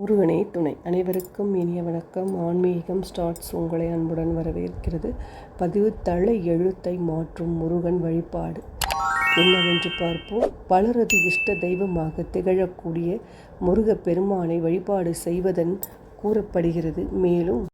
முருகனே துணை. அனைவருக்கும் இனிய வணக்கம். ஆன்மீகம் ஸ்டார்ட்ஸ் உங்களை அன்புடன் வரவேற்கிறது. பதிவு தலை எழுத்தை மாற்றும் முருகன் வழிபாடு. என்னவென்று பார்ப்போம். பலரது இஷ்ட தெய்வமாக திகழக்கூடிய முருக பெருமானை வழிபாடு செய்வதன் கூறப்படுகிறது. மேலும்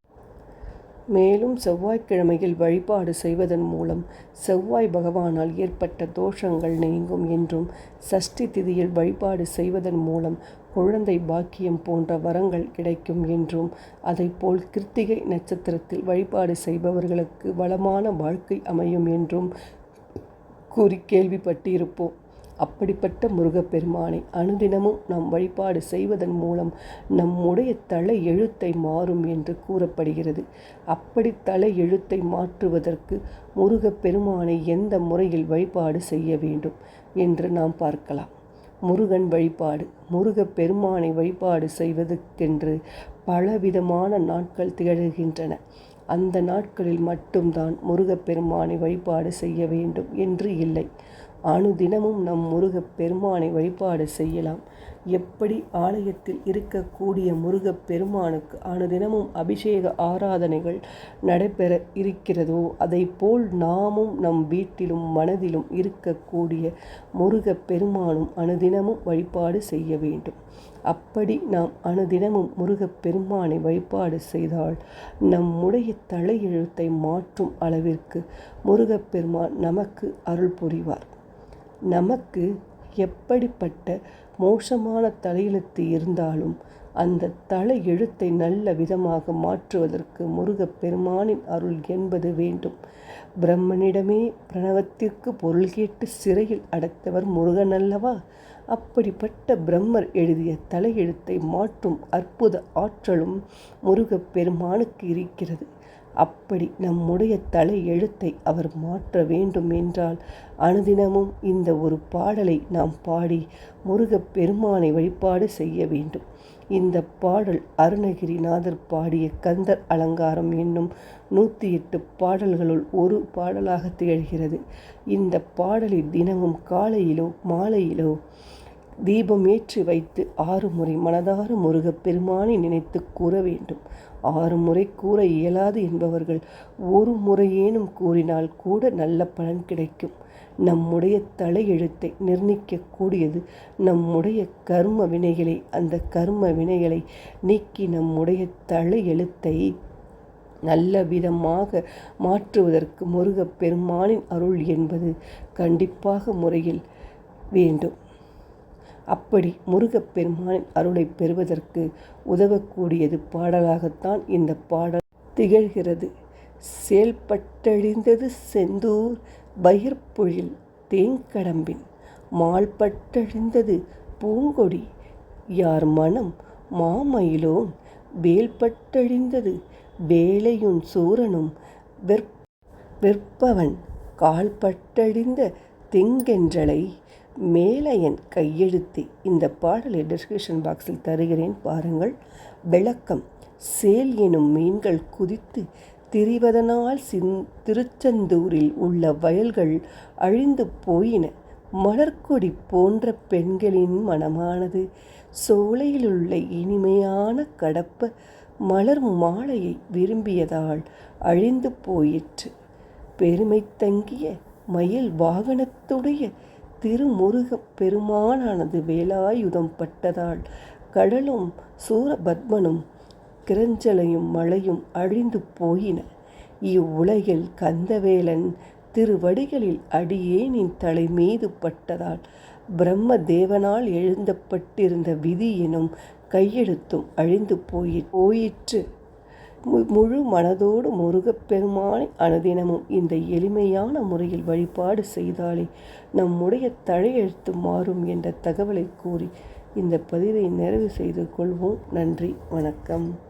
மேலும் செவ்வாய்க்கிழமையில் வழிபாடு செய்வதன் மூலம் செவ்வாய் பகவானால் ஏற்பட்ட தோஷங்கள் நீங்கும் என்றும் சஷ்டி திதியில் வழிபாடு செய்வதன் மூலம் குழந்தை பாக்கியம் போன்ற வரங்கள் கிடைக்கும் என்றும் அதைப்போல் கிருத்திகை நட்சத்திரத்தில் வழிபாடு செய்பவர்களுக்கு வளமான வாழ்க்கை அமையும் என்றும் கூறி கேள்விப்பட்டிருப்போம். அப்படிப்பட்ட முருகப்பெருமானை அனுதினமும் நாம் வழிபாடு செய்வதன் மூலம் நம்முடைய தலை எழுத்தை மாறும் என்று கூறப்படுகிறது. அப்படி தலை எழுத்தை மாற்றுவதற்கு முருகப்பெருமானை எந்த முறையில் வழிபாடு செய்ய வேண்டும் என்று நாம் பார்க்கலாம். முருகன் வழிபாடு முருகப் பெருமானை வழிபாடு செய்வதற்கென்று பலவிதமான நாட்கள் திகழ்கின்றன. அந்த நாட்களில் மட்டும்தான் முருகப்பெருமானை வழிபாடு செய்ய வேண்டும் என்று இல்லை. அனுதினமும் நம் முருகப் பெருமானை வழிபாடு செய்யலாம். எப்படி ஆலயத்தில் இருக்கக்கூடிய முருகப் பெருமானுக்கு அனுதினமும் அபிஷேக ஆராதனைகள் நடைபெற இருக்கிறதோ அதை போல் நாமும் நம் வீட்டிலும் மனதிலும் இருக்கக்கூடிய முருகப் பெருமானும் அனுதினமும் வழிபாடு செய்ய வேண்டும். அப்படி நாம் அனுதினமும் முருகப் பெருமானை வழிபாடு செய்தால் நம்முடைய தலையெழுத்தை மாற்றும் அளவிற்கு முருகப்பெருமான் நமக்கு அருள் புரிவார். நமக்கு எப்படிப்பட்ட மோசமான தலையெழுத்து இருந்தாலும் அந்த தலை எழுத்தை நல்ல விதமாக மாற்றுவதற்கு முருகப்பெருமானின் அருள் என்பது வேண்டும். பிரம்மனிடமே பிரணவத்திற்கு பொருள் கேட்டு சிறையில் அடைத்தவர் முருகன் அல்லவா? அப்படிப்பட்ட பிரம்மர் எழுதிய தலையெழுத்தை மாற்றும் அற்புத ஆற்றலும் முருகப்பெருமானுக்கு இருக்கிறது. அப்படி நம்முடைய தலை எழுத்தை அவர் மாற்ற வேண்டும் என்றால் அனுதினமும் இந்த ஒரு பாடலை நாம் பாடி முருகப் பெருமானை வழிபாடு செய்ய வேண்டும். இந்த பாடல் அருணகிரிநாதர் பாடிய கந்தர் அலங்காரம் என்னும் நூற்றி எட்டு பாடல்களுள் ஒரு பாடலாக திகழ்கிறது. இந்த பாடலை தினமும் காலையிலோ மாலையிலோ தீபம் ஏற்றி வைத்து ஆறு முறை மனதார முருகப் பெருமானை நினைத்து கூற வேண்டும். ஆறு முறை கூற இயலாது என்பவர்கள் ஒரு முறையேனும் கூறினால் கூட நல்ல பலன் கிடைக்கும். நம்முடைய தலையெழுத்தை நிர்ணயிக்கக்கூடியது நம்முடைய கர்ம வினைகளை அந்த கர்ம வினைகளை நீக்கி நம்முடைய தலையெழுத்தை நல்ல விதமாக மாற்றுவதற்கு முருகப் பெருமானின் அருள் என்பது கண்டிப்பாக முறையில் வேண்டும். அப்படி முருகப்பெருமானின் அருளை பெறுவதற்கு உதவக்கூடியது பாடலாகத்தான் இந்த பாடல் திகழ்கிறது. செயல்பட்டழிந்தது செந்தூர் பயிர்பொழில் தேங்கடம்பின் மால்பட்டழிந்தது பூங்கொடி யார் மனம் மாமயிலோன். வேல்பட்டழிந்தது வேலையும் சூரனும் வெற் வெற்பவன். கால்பட்டழிந்த திங்கென்றலை மேலையன் கையெழுத்து இந்த பாடலை டிஸ்கிரிப்ஷன் பாக்ஸில் தருகிறேன் பாருங்கள். விளக்கம். சேல் எனும் மீன்கள் குதித்து திரிவதனால் சின் திருச்செந்தூரில் உள்ள வயல்கள் அழிந்து போயின. மலர்கொடி போன்ற பெண்களின் மனமானது சோலையிலுள்ள இனிமையான கடப்ப மலர் மாலையை விரும்பியதால் அழிந்து போயிற்று. பெருமை தங்கிய மயில் வாகனத்துடைய திருமுருக பெருமானானது வேலாயுதம் பட்டதால் கடலும் சூரபத்மனும் கிரஞ்சலையும் மழையும் அழிந்து போயின. இவ்வுலகில் கந்தவேலன் திருவடிகளில் அடியேனின் தலை மீது பட்டதால் பிரம்ம தேவனால் எழுந்தப்பட்டிருந்த விதி எனும் கையெழுத்தும் அழிந்து போயி போயிற்று. முழு மனதோடு முருகப்பெருமானை அனுதினமும் இந்த எளிமையான முறையில் வழிபாடு செய்தாலே நம்முடைய தழையெழுத்து மாறும் என்ற தகவலை கூறி இந்த பதிவை நிறைவு செய்து கொள்வோம். நன்றி வணக்கம்.